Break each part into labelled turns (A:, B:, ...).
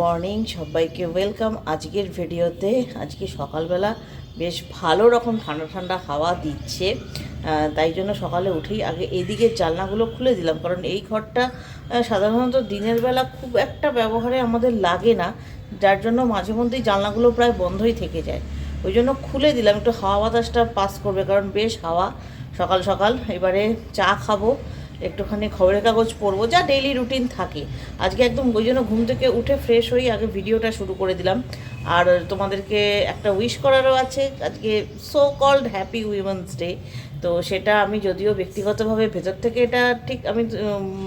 A: Morning, সবাইকে welcome. আজকের ভিডিওতে, আজকে সকালবেলা বেশ ভালো রকম ঠান্ডা ঠান্ডা হাওয়া দিচ্ছে। তাই জন্য সকালে উঠেই আগে এদিকে জানলাগুলো খুলে দিলাম, কারণ এই ঘরটা সাধারণত দিনের বেলা খুব একটা ব্যবহারে আমাদের লাগে না, যার জন্য মাঝে মধ্যেই জানলাগুলো প্রায় বন্ধই থেকে যায়। ওই জন্য খুলে দিলাম, একটু হাওয়া বাতাসটা পাস করবে, কারণ বেশ হাওয়া। সকাল সকাল এবারে চা খাব একটুখানি খবরের কাগজ পড়ব, যা ডেইলি রুটিন থাকে। আজকে একদম ওই জন্য ঘুম থেকে উঠে ফ্রেশ হয়ে আগে ভিডিওটা শুরু করে দিলাম। আর তোমাদেরকে একটা উইশ করারও আছে, আজকে so called happy women's day তো সেটা আমি যদিও ব্যক্তিগতভাবে ভেতর থেকে এটা ঠিক আমি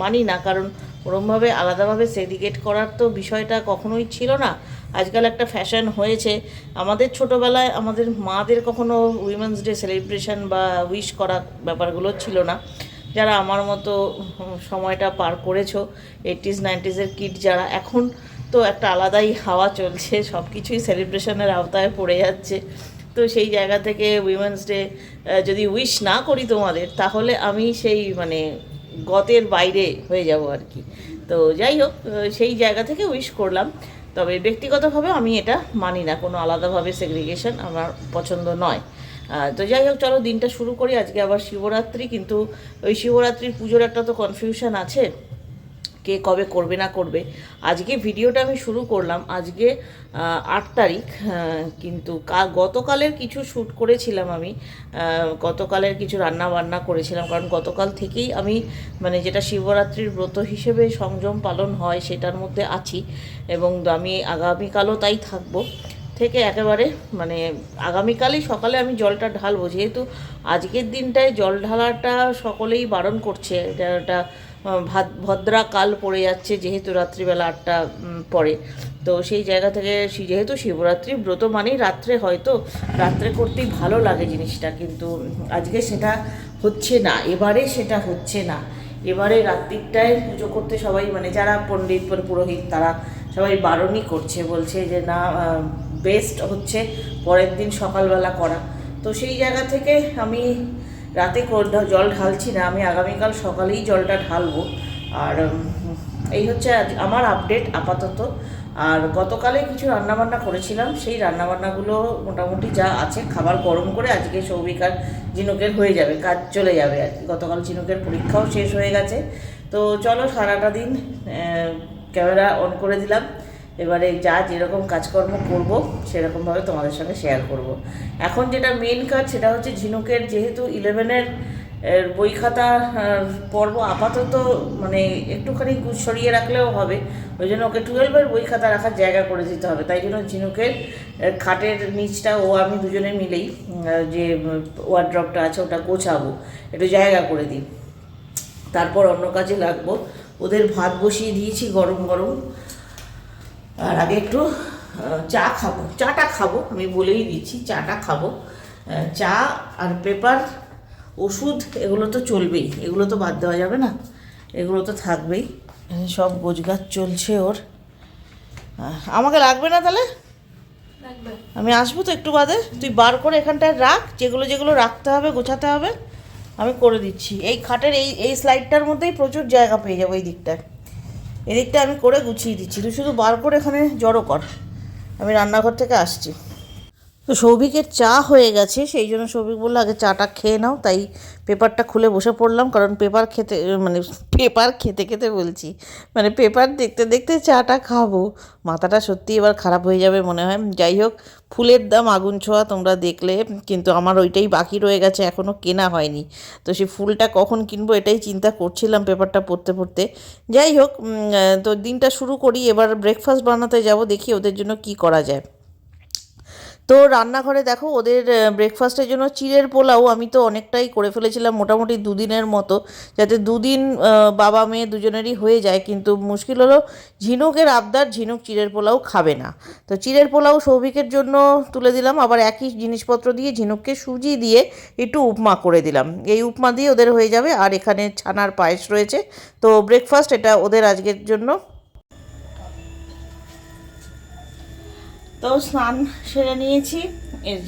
A: মানি না, কারণ ওরমভাবে আলাদাভাবে সেডিকেট করার তো বিষয়টা কখনোই ছিল না। আজকাল একটা ফ্যাশন হয়েছে। আমাদের ছোটোবেলায় আমাদের মাদের কখনো উইমেন্স ডে সেলিব্রেশন বা উইশ করা ব্যাপারগুলো ছিল না। যারা আমার মতো সময়টা পার করেছ এইটিস নাইনটিসের কিট যারা, এখন তো একটা আলাদাই হাওয়া চলছে সব কিছুই সেলিব্রেশনের আওতায় পড়ে যাচ্ছে। তো সেই জায়গা থেকে উইমেন্স ডে যদি উইশ না করি তোমাদের, তাহলে আমি সেই মানে গতের বাইরে হয়ে যাব আর কি। তো যাই হোক সেই জায়গা থেকে উইশ করলাম। তবে ব্যক্তিগতভাবে আমি এটা মানি না, কোনো আলাদাভাবে সেগ্রিগেশন আমার পছন্দ নয়। তো যাই হোক, চলো দিনটা শুরু করি। আজকে আবার শিবরাত্রি, কিন্তু ওই শিবরাত্রির পুজোর একটা তো কনফিউশন আছে, কে কবে করবে না করবে। আজকে ভিডিওটা আমি শুরু করলাম, আজকে আট তারিখ কিন্তু গতকালের কিছু শ্যুট করেছিলাম আমি গতকালের কিছু রান্না বান্না করেছিলাম, কারণ গতকাল থেকেই আমি মানে যেটা শিবরাত্রির ব্রত হিসেবে সংযম পালন হয়, সেটার মধ্যে আছি। এবং আমি আগামীকালও তাই থাকব। থেকে একেবারে মানে আগামীকালই সকালে আমি জলটা ঢালবো। যেহেতু আজকের দিনটায় জল ঢালাটা সকলেই বারণ করছে, এটা একটা ভাদ- ভদ্রা কাল পড়ে যাচ্ছে যেহেতু রাত্রিবেলা আটটা পরে। তো সেই জায়গা থেকে যেহেতু শিবরাত্রি ব্রত মানেই রাত্রে হয়তো রাত্রে করতেই ভালো লাগে জিনিসটা, কিন্তু আজকে সেটা হচ্ছে না, এবারে সেটা হচ্ছে না। এবারে রাত্রিটায় পুজো করতে সবাই মানে যারা পণ্ডিত পুরোহিত, তারা সবাই বারণই করছে, বলছে যে না বেস্ট হচ্ছে পরের দিন সকালবেলা করা। তো সেই জায়গা থেকে আমি রাতে জল ঢালছি না, আমি আগামীকাল সকালেই জলটা ঢালবো। আর এই হচ্ছে আমার আপডেট আপাতত। আর গতকালে কিছু রান্নাবান্না করেছিলাম, সেই রান্নাবান্নাগুলো মোটামুটি যা আছে, খাবার গরম করে আজকে সৌভিক আর ঝিনুকের হয়ে যাবে, কাজ চলে যাবে আর গতকাল ঝিনুকের পরীক্ষাও শেষ হয়ে গেছে। তো চলো সারাটা দিন ক্যামেরা অন করে দিলাম। এবারে যা যেরকম কাজকর্ম করব, সেরকমভাবে তোমাদের সঙ্গে শেয়ার করব। এখন যেটা মেন কাজ, সেটা হচ্ছে ঝিনুকের যেহেতু ইলেভেনের বই খাতা পর্ব আপাতত মানে একটুখানি সরিয়ে রাখলেও হবে। ওই জন্য ওকে টুয়েলভের বই খাতা রাখার জায়গা করে দিতে হবে। তাই জন্য ঝিনুকের খাটের নিচটা ও আমি দুজনে মিলেই যে ওয়ার্ড্রপটা আছে ওটা গোছাবো। একটু জায়গা করে দিই। তারপর অন্য কাজে লাগবো। ওদের ভাত বসিয়ে দিয়েছি গরম গরম। আর আগে একটু চা খাব। চাটা খাব আমি বলেই দিচ্ছি চাটা খাব। চা আর পেপার ওষুধ এগুলো তো চলবেই। এগুলো তো বাদ দেওয়া যাবে না। এগুলো তো থাকবেই। সব গোছগাছ চলছে ওর। আমাকে লাগবে না তাহলে? আমি আসব তো একটু বাদে। তুই বার করে এখানটায় রাখ। যেগুলো যেগুলো রাখতে হবে গোছাতে হবে আমি করে দিচ্ছি। এই খাটের এই এই স্লাইডটার মধ্যেই প্রচুর জায়গা পেয়ে যাব এই দিকটায়। এদিকটা আমি করে গুছিয়ে দিচ্ছি। তুই শুধু বার করে এখানে জড়ো কর। আমি রান্নাঘর থেকে আসছি। তো সৌভিকের চা হয়ে গেছে, সেই জন্য সৌভিক বলল, আগে চাটা খেয়ে নাও। তাই পেপারটা খুলে বসে পড়লাম, কারণ পেপার খেতে মানে পেপার খেতে খেতে বলছি মানে পেপার দেখতে দেখতে চাটা খাব। মাথাটা সত্যি এবার খারাপ হয়ে যাবে মনে হয়। যাই হোক, ফুলের দাম আগুন ছোঁয়া তোমরা দেখলে, কিন্তু আমার ওইটাই বাকি রয়ে গেছে এখনও কেনা হয়নি। তো সেই ফুলটা কখন কিনবো এটাই চিন্তা করছিলাম পেপারটা পড়তে পড়তে। যাই হোক তো দিনটা শুরু করি, এবার ব্রেকফাস্ট বানাতে যাব, দেখি ওদের জন্য কি করা যায়। তো রান্নাঘরে দেখো ওদের ব্রেকফাস্টের জন্য চিড়ের পোলাও আমি তো অনেকটাই করে ফেলেছিলাম মোটামুটি দুদিনের মতো, যাতে দুদিন বাবা মেয়ে দুজনেরই হয়ে যায়। কিন্তু মুশকিল হলো ঝিনুকের আবদার, ঝিনুক চিড়ের পোলাও খাবে না। তো চিড়ের পোলাও সৌভিকের জন্য তুলে দিলাম, আবার একই জিনিসপত্র দিয়ে ঝিনুককে সুজি দিয়ে একটু উপমা করে দিলাম। এই উপমা দিয়ে ওদের হয়ে যাবে। আর এখানে ছানার পায়েস রয়েছে। তো ব্রেকফাস্ট এটা ওদের আজকের জন্য তো স্নান সেরে নিয়েছি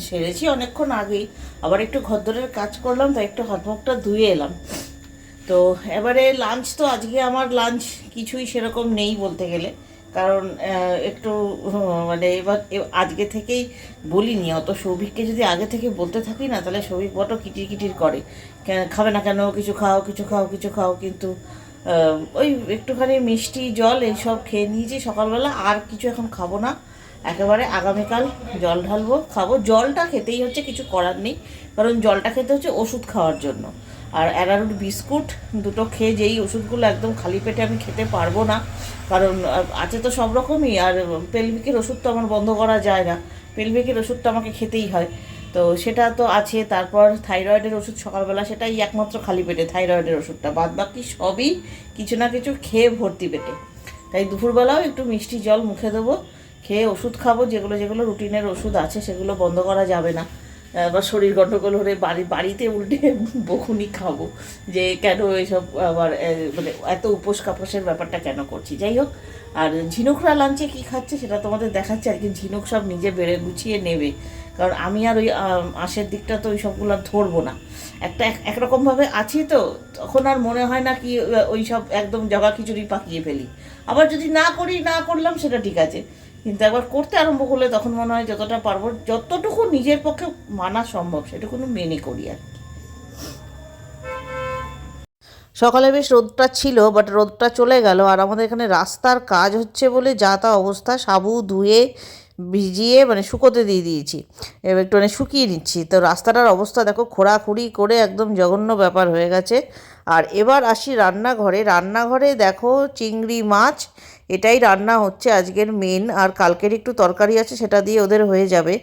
A: সেরেছি অনেকক্ষণ আগেই। আবার একটু ঘরদরের কাজ করলাম, তাই একটু হাত মুখটা ধুয়ে এলাম। তো এবারে লাঞ্চ তো আজকে আমার লাঞ্চ কিছুই সেরকম নেই বলতে গেলে। কারণ একটু মানে এবার আজকে থেকেই বলিনি। অত সৌভিককে যদি আগে থেকে বলতে থাকি না, তাহলে সৌভিক বড় কিটির কিটির করে। খাবে না কেন? কিছু খাও কিছু খাও কিছু খাও, কিন্তু ওই একটুখানি মিষ্টি জল এইসব খেয়ে নিয়েছি সকালবেলা। আর কিছু এখন খাব না। একেবারে আগামীকাল জল ঢালবো, খাব। জলটা খেতেই হচ্ছে, কিছু করার নেই, কারণ জলটা খেতে হচ্ছে ওষুধ খাওয়ার জন্য। আর অ্যারারুট বিস্কুট দুটো খেয়ে যেই ওষুধগুলো একদম খালি পেটে আমি খেতে পারব না, কারণ আছে তো সব রকমই, আর পেলভিকের ওষুধ তো আমার বন্ধ করা যায় না। পেলভিকের ওষুধ তো আমাকে খেতেই হয়। তো সেটা তো আছে, তারপর থাইরয়েডের ওষুধ সকালবেলা, সেটাই একমাত্র খালি পেটে থাইরয়েডের ওষুধটা। বাদ বাকি সবই কিছু না কিছু খেয়ে ভর্তি পেটে। তাই দুপুরবেলাও একটু মিষ্টি জল মুখে দেবো খেয়ে ওষুধ খাব, যেগুলো যেগুলো রুটিনের ওষুধ আছে, সেগুলো বন্ধ করা যাবে না। আবার শরীর গন্ডগোল হলে বাড়ি, বাড়িতে উল্টে বকুনি খাব। যে কেন এইসব আবার মানে এত উপোস কাপোসের ব্যাপারটা কেন করছি? যাই হোক, আর ঝিনুকরা লাঞ্চে কি খাচ্ছে সেটা তোমাদের দেখাচ্ছে, আর কি ঝিনুক সব নিজে বেড়ে গুছিয়ে নেবে। কারণ আমি আর ওই আঁশের দিকটা তো ওই সবগুলো ধরবো না। একটা একরকমভাবে আছি তো, তখন আর মনে হয় না কি, ওই সব একদম জগা খিচুড়ি পাকিয়ে ফেলি। আবার যদি না করি, না করলাম, সেটা ঠিক আছে। কিন্তু একবার করতে আরম্ভ করলে তখন মনে হয় যতটা পারব, যতটুকু নিজের পক্ষে মানা সম্ভব সেটুকু মেনে করি আর। সকালে বেশ রোদটা ছিল বাট রোদটা চলে গেল। আর আমাদের এখানে রাস্তার কাজ হচ্ছে বলে যা তা অবস্থা, সাবু ধুয়ে ভিজিয়ে মানে শুকোতে দিয়ে দিয়েছি। এবার একটু মানে শুকিয়ে নিচ্ছি। তো রাস্তাটার অবস্থা দেখো, খোঁড়াখুড়ি করে একদম জঘন্য ব্যাপার হয়ে গেছে। আর এবার আসি রান্নাঘরে। রান্নাঘরে দেখো চিংড়ি মাছ এটাই রান্না হচ্ছে আজকের মেন আর কালকের একটু তরকারি আছে সেটা দিয়ে ওদের হয়ে যাবে।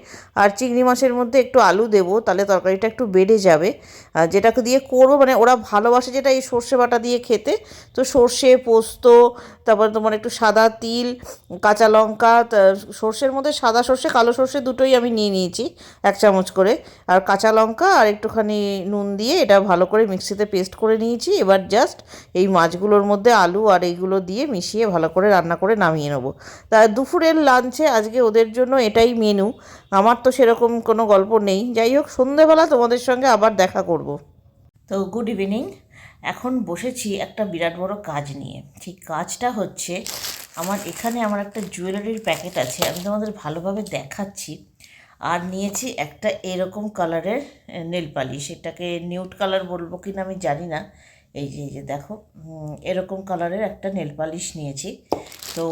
A: আর চিংড়ি মাছের মধ্যে একটু আলু দেবো, তাহলে তরকারিটা একটু বেড়ে যাবে। যেটাকে দিয়ে করব মানে ওরা ভালোবাসে যেটা এই সর্ষে বাটা দিয়ে খেতে। তো সর্ষে, পোস্ত, তারপরে তোমার একটু সাদা তিল, কাঁচা লঙ্কা সর্ষের মধ্যে সাদা সর্ষে, কালো সর্ষে দুটোই আমি নিয়ে নিয়েছি, এক চামচ করে। আর কাঁচা লঙ্কা আর একটুখানি নুন দিয়ে এটা ভালো করে মিক্সিতে পেস্ট করে নিয়েছি। এবার জাস্ট এই মাছগুলোর মধ্যে আলু আর এইগুলো দিয়ে মিশিয়ে ভালো করে রান্না করে নামিয়ে নেব। তা দুপুরের লাঞ্চে আজকে ওদের জন্য এটাই মেনু আমার তো সেরকম কোনো গল্প নেই। যাই হোক, সন্ধেবেলা তোমাদের সঙ্গে আবার দেখা করব। তো গুড ইভিনিং এখন বসেছি একটা বিরাট বড় কাজ নিয়ে। ঠিক কাজটা হচ্ছে, আমার এখানে আমার একটা জুয়েলারির প্যাকেট আছে, আমি তোমাদের ভালোভাবে দেখাচ্ছি। আর নিয়েছি একটা এরকম কালারের নেল পালিশ এটাকে নিউট কালার বলব কি না আমি জানি না। এই যে এই যে দেখো এরকম কালারের একটা নেল পালিশ নিয়েছি। তো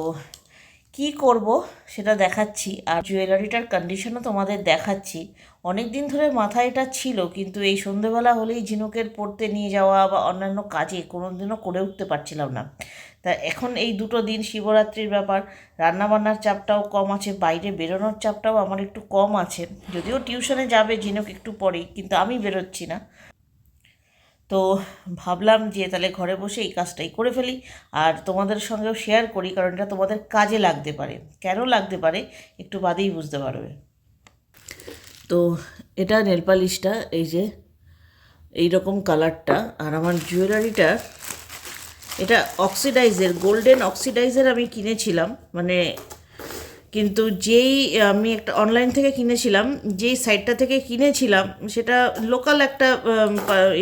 A: কি করব সেটা দেখাচ্ছি আর জুয়েলারিটার কন্ডিশনও তোমাদের দেখাচ্ছি। অনেক দিন ধরে মাথায় এটা ছিল, কিন্তু এই সন্ধেবেলা হলেই ঝিনুকের পড়তে নিয়ে যাওয়া বা অন্যান্য কাজে কোনো দিনও করে উঠতে পারছিলাম না। তা এখন এই দুটো দিন শিবরাত্রির ব্যাপার, রান্নাবান্নার চাপটাও কম আছে, বাইরে বেরোনোর চাপটাও আমার একটু কম আছে। যদিও টিউশনে যাবে, ঝিনুক একটু পরেই কিন্তু আমি বেরোচ্ছি না। তো ভাবলাম যে তাহলে ঘরে বসে এই কাজটাই করে ফেলি আর তোমাদের সঙ্গেও শেয়ার করি, কারণ এটা তোমাদের কাজে লাগতে পারে। কেন লাগতে পারে? একটু বাদেই বুঝতে পারবে। তো এটা নেলপালিশটা এই যে এই রকম কালারটা, আর আমার জুয়েলারিটা, এটা অক্সিডাইজের গোল্ডেন অক্সিডাইজের আমি কিনেছিলাম মানে কিন্তু যেই, আমি একটা অনলাইন থেকে কিনেছিলাম, যেই সাইটটা থেকে কিনেছিলাম, সেটা লোকাল একটা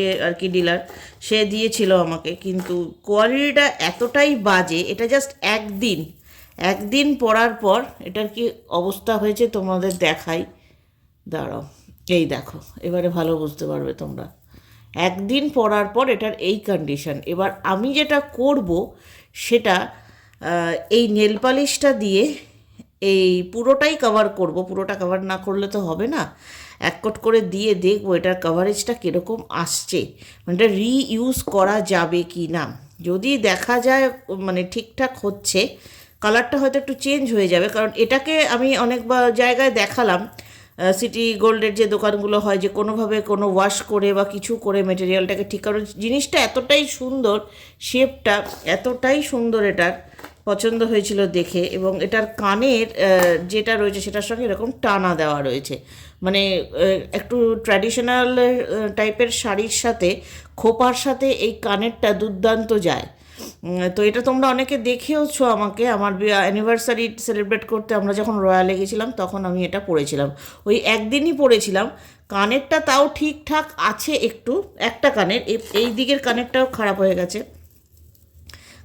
A: ইয়ে আর কি ডিলার সে দিয়েছিল আমাকে। কিন্তু কোয়ালিটিটা এতটাই বাজে, এটা জাস্ট একদিন একদিন পরার পর এটার কি অবস্থা হয়েছে তোমাদের দেখাই। দাঁড়াও, এই দেখো, এবারে ভালো বুঝতে পারবে তোমরা। একদিন পরার পর এটার এই কন্ডিশন এবার আমি যেটা করব, সেটা এই নেল পালিশটা দিয়ে এই পুরোটাই কভার করব, পুরোটা কভার না করলে তো হবে না। এক কোট করে দিয়ে দেখব এটার কভারেজটা কীরকম আসছে। মানে এটা রিইউজ করা যাবে কি না? যদি দেখা যায় মানে ঠিকঠাক হচ্ছে কালারটা হয়তো একটু চেঞ্জ হয়ে যাবে। কারণ এটাকে আমি অনেকবার জায়গায় দেখালাম সিটি গোল্ডের যে দোকানগুলো হয়, যে কোনোভাবে কোনো ওয়াশ করে বা কিছু করে মেটেরিয়ালটাকে ঠিক কারণ জিনিসটা এতটাই সুন্দর শেপটা এতটাই সুন্দর এটার পছন্দ হয়েছিল দেখে এবং এটার কানের যেটা রয়েছে সেটার সঙ্গে এরকম টানা দেওয়া রয়েছে। মানে একটু ট্র্যাডিশনাল টাইপের শাড়ির সাথে, খোপার সাথে এই কানেরটা দুর্দান্ত যায়। তো এটা তোমরা অনেকে দেখেওছো আমাকে, আমার অ্যানিভার্সারি সেলিব্রেট করতে, আমরা যখন রয়্যালে গেছিলাম তখন আমি এটা পরেছিলাম। ওই একদিনই পরেছিলাম, কানেরটা তাও ঠিকঠাক আছে একটু, একটা কানের, এই- দিকের কানেরটাও খারাপ হয়ে গেছে,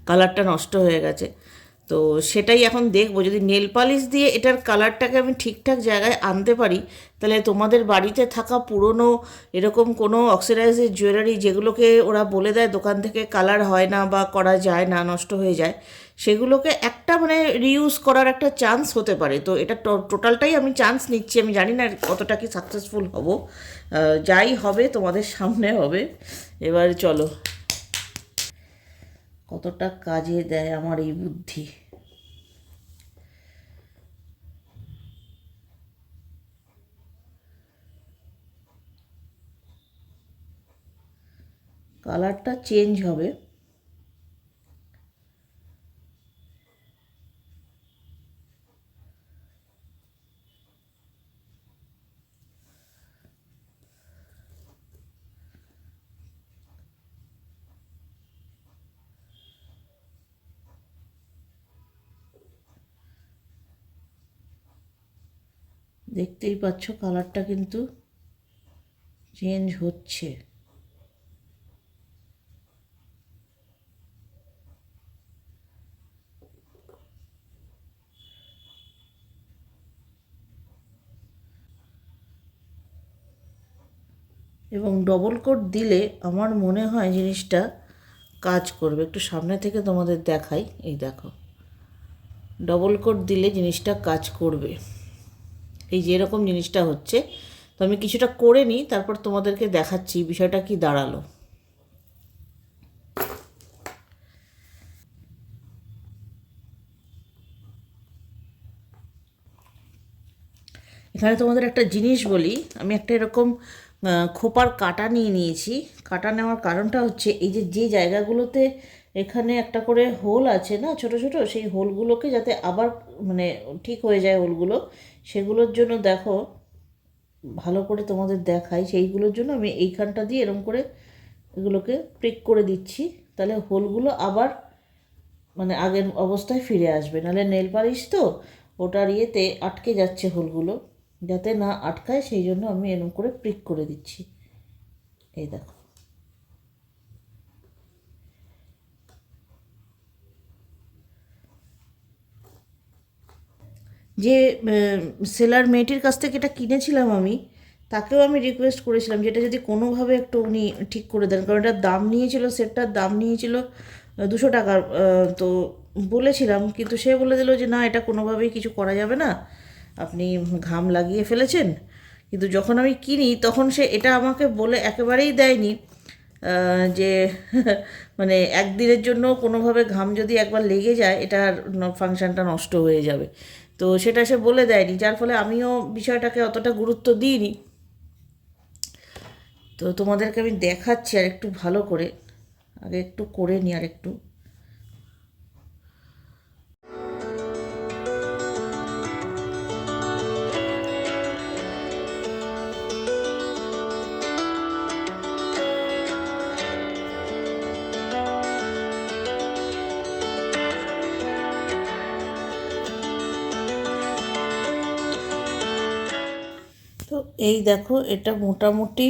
A: কালারটা নষ্ট হয়ে গেছে। তো সেটাই এখন দেখব। যদি নেল পালিশ দিয়ে এটার কালারটাকে আমি ঠিকঠাক জায়গায় আনতে পারি, তাহলে তোমাদের বাড়িতে থাকা পুরনো এরকম কোনো অক্সিডাইজের জুয়েলারি যেগুলোকে ওরা বলে দেয় দোকান থেকে কালার হয় না বা করা যায় না, নষ্ট হয়ে যায়, সেগুলোকে একটা মানে রিউজ করার একটা চান্স হতে পারে। তো এটা টোটালটাই আমি চান্স নিচ্ছি। আমি জানি না কতটা কি সাকসেসফুল হব। যাই হবে, তোমাদের সামনে হবে। এবার চলো। কতটা কাজে দেয় আমার এই বুদ্ধি। কালারটা চেঞ্জ হবে। দেখতেই পাচ্ছ কালারটা কিন্তু চেঞ্জ হচ্ছে। এবং ডবল কোট দিলে আমার মনে হয় জিনিসটা কাজ করবে। একটু সামনে থেকে তোমাদের দেখাই। এই দেখো ডবল কোট দিলে জিনিসটা কাজ করবে। এই যে এরকম জিনিসটা হচ্ছে, তো আমি কিছুটা করে নিই, তারপর তোমাদেরকে দেখাচ্ছি বিষয়টা কি দাঁড়াল। এখানে তোমাদের একটা জিনিস বলি, আমি একটা এরকম খোপার কাটা নিয়ে নিয়েছি। কাটা নেওয়ার কারণটা হচ্ছে, এই যে যে জায়গাগুলোতে এখানে একটা করে হোল আছে না ছোট ছোট? সেই হোলগুলোকে যাতে আবার মানে ঠিক হয়ে যায় হোলগুলো সেগুলোর জন্য দেখো, ভালো করে তোমাদের দেখাই। সেইগুলোর জন্য আমি এইখানটা দিয়ে এরকম করে এগুলোকে প্রিক করে দিচ্ছি। তাহলে হোলগুলো আবার মানে আগের অবস্থায় ফিরে আসবে। নাহলে নেল পালিশ তো, ওটার ইয়েতে আটকে যাচ্ছে হোলগুলো যাতে না আটকায়, সেই জন্য আমি এরকম করে প্রিক করে দিচ্ছি। এই দেখো। যে সেলার মেয়েটির কাছ থেকে এটা কিনেছিলাম আমি, তাকেও আমি রিকোয়েস্ট করেছিলাম যেটা যদি কোনোভাবে একটু উনি ঠিক করে দেন, কারণ এটার দাম নিয়েছিল, সেটটার দাম নিয়েছিল দুশো টাকার তো বলেছিলাম, কিন্তু সে বলে দিল যে না, এটা কোনোভাবেই কিছু করা যাবে না। আপনি ঘাম লাগিয়ে ফেলেছেন, কিন্তু যখন আমি কিনি, তখন সে এটা আমাকে বলে একেবারেই দেয়নি যে মানে একদিনের জন্য কোনোভাবে ঘাম যদি একবার লেগে যায় এটার ফাংশনটা নষ্ট হয়ে যাবে। তো সেটা সে বলে দেয়নি, যার ফলে আমিও বিষয়টাকে অতটা গুরুত্ব দিইনি। তো তোমাদেরকে আমি দেখাচ্ছি আর একটু ভালো করে, আগে একটু করে নি আর একটু। এই দেখো, এটা মোটামুটি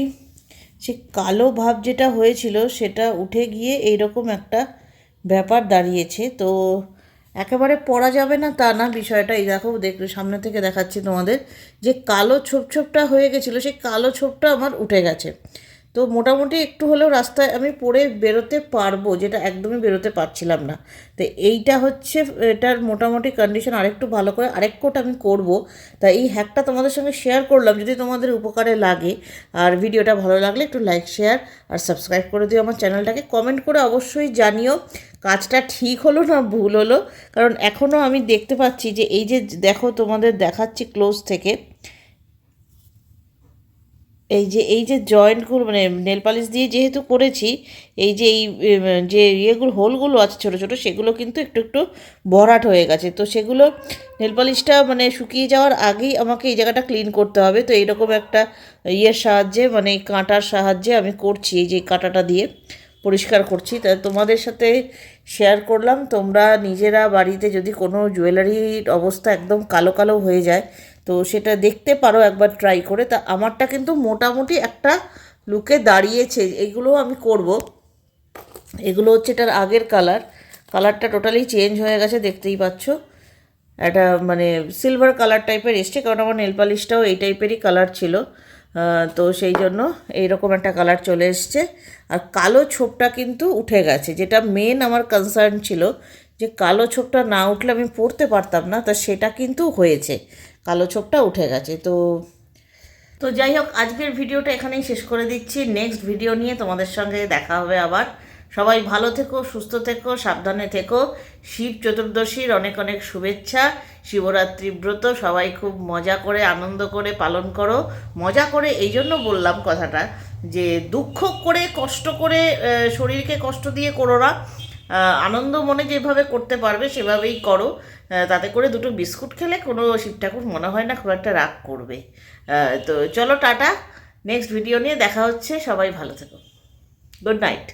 A: সে কালো ভাব যেটা হয়েছিল সেটা উঠে গিয়ে এইরকম একটা ব্যাপার দাঁড়িয়েছে। তো একেবারে পড়া যাবে না তা না, বিষয়টা এই দেখো দেখ সামনে থেকে দেখাচ্ছি তোমাদের। যে কালো ছোপ ছোপটা হয়ে গেছিল, সেই কালো ছোপটা আমার উঠে গেছে। তো মোটামুটি একটু হলেও রাস্তায় আমি পরে বেরোতে পারব, যেটা একদমই বেরোতে পারছিলাম না। তো এইটা হচ্ছে, এটার মোটামুটি কন্ডিশন আরেকটু ভালো করে আরেক কোট আমি করব। তা এই হ্যাকটা তোমাদের সঙ্গে শেয়ার করলাম, যদি তোমাদের উপকারে লাগে। আর ভিডিওটা ভালো লাগলে একটু লাইক শেয়ার আর সাবস্ক্রাইব করে দিও আমার চ্যানেলটাকে কমেন্ট করে অবশ্যই জানিও, কাজটা ঠিক হলো না ভুল হলো। কারণ এখনও আমি দেখতে পাচ্ছি যে, এই যে দেখো তোমাদের দেখাচ্ছি ক্লোজ থেকে। এই যে এই যে জয়েন্টগুলো মানে নেল পালিশ দিয়ে যেহেতু করেছি, এই যে এই যে ইয়েগুলো হোলগুলো আছে ছোট ছোট, সেগুলো কিন্তু একটু একটু ভরাট হয়ে গেছে। তো সেগুলো নেল পালিশটা মানে শুকিয়ে যাওয়ার আগেই আমাকে এই জায়গাটা ক্লিন করতে হবে। তো এইরকম একটা ইয়ের সাহায্যে মানে কাঁটার সাহায্যে আমি করছি, এই যে কাঁটাটা দিয়ে পরিষ্কার করছি। তা তোমাদের সাথে শেয়ার করলাম। তোমরা নিজেরা বাড়িতে যদি কোনো জুয়েলারির অবস্থা একদম কালো কালো হয়ে যায় তো সেটা দেখতে পারো, একবার ট্রাই করে। তা আমারটা কিন্তু মোটামুটি একটা লুকে দাঁড়িয়েছে এগুলো আমি করব। এগুলো হচ্ছে এটার আগের কালার কালারটা টোটালি চেঞ্জ হয়ে গেছে, দেখতেই পাচ্ছ। একটা মানে সিলভার কালার টাইপের এসছে, কারণ আমার নেল পালিশটাও এই টাইপেরই কালার ছিল। তো সেই জন্য এইরকম একটা কালার চলে এসছে। আর কালো ছোপটা কিন্তু উঠে গেছে, যেটা মেন আমার কনসার্ন ছিল। যে কালো ছোপটা না উঠলে আমি পরতে পারতাম না, তা সেটা কিন্তু হয়েছে। কালো ছোপটা উঠে গেছে, তো তো যাই হোক, আজকের ভিডিওটা এখানেই শেষ করে দিচ্ছি। নেক্সট ভিডিও নিয়ে তোমাদের সঙ্গে দেখা হবে আবার। সবাই ভালো থেকো, সুস্থ থেকো, সাবধানে থেকো। শিব চতুর্দশীর অনেক অনেক শুভেচ্ছা। শিবরাত্রি ব্রত, সবাই খুব মজা করে, আনন্দ করে পালন করো। মজা করে এই জন্য বললাম কথাটা যে দুঃখ করে, কষ্ট করে শরীরকে কষ্ট দিয়ে করো না। আনন্দ মনে যেভাবে করতে পারবে, সেভাবেই করো। তাতে করে দুটো বিস্কুট খেলে কোনো শিব ঠাকুর মনে হয় না, খুব একটা রাগ করবে। তো চলো টাটা নেক্সট ভিডিও নিয়ে দেখা হচ্ছে, সবাই ভালো থেকো। Good night